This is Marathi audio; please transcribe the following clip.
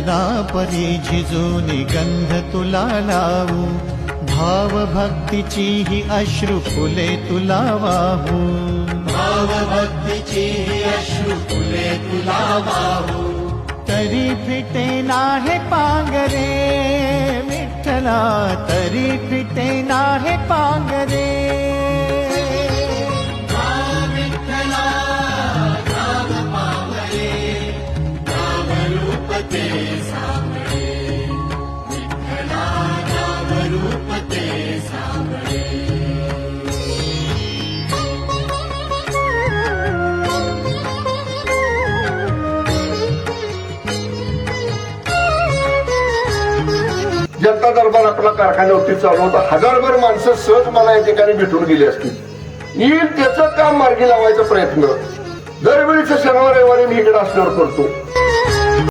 चंदना परी झिजूनी गंध तुला लावू. भाव भक्तीची ही अश्रू फुले तुला वाहू. भाव भक्तीची ही अश्रू फुले तुला वाहू. तरी फिटे नाहे पांगरे विठ्ठला तरी फिटे नाहे पांगरे. जनता दरबार आपला कारखान्यावरती चालू होता हजारभर माणसं सहज मला या ठिकाणी भेटून गेली असतील. येईल त्याचं काम मार्गी लावायचा प्रयत्न. दरवेळीच शनिवार रविवारी मी इकडे असल्यावर करतो.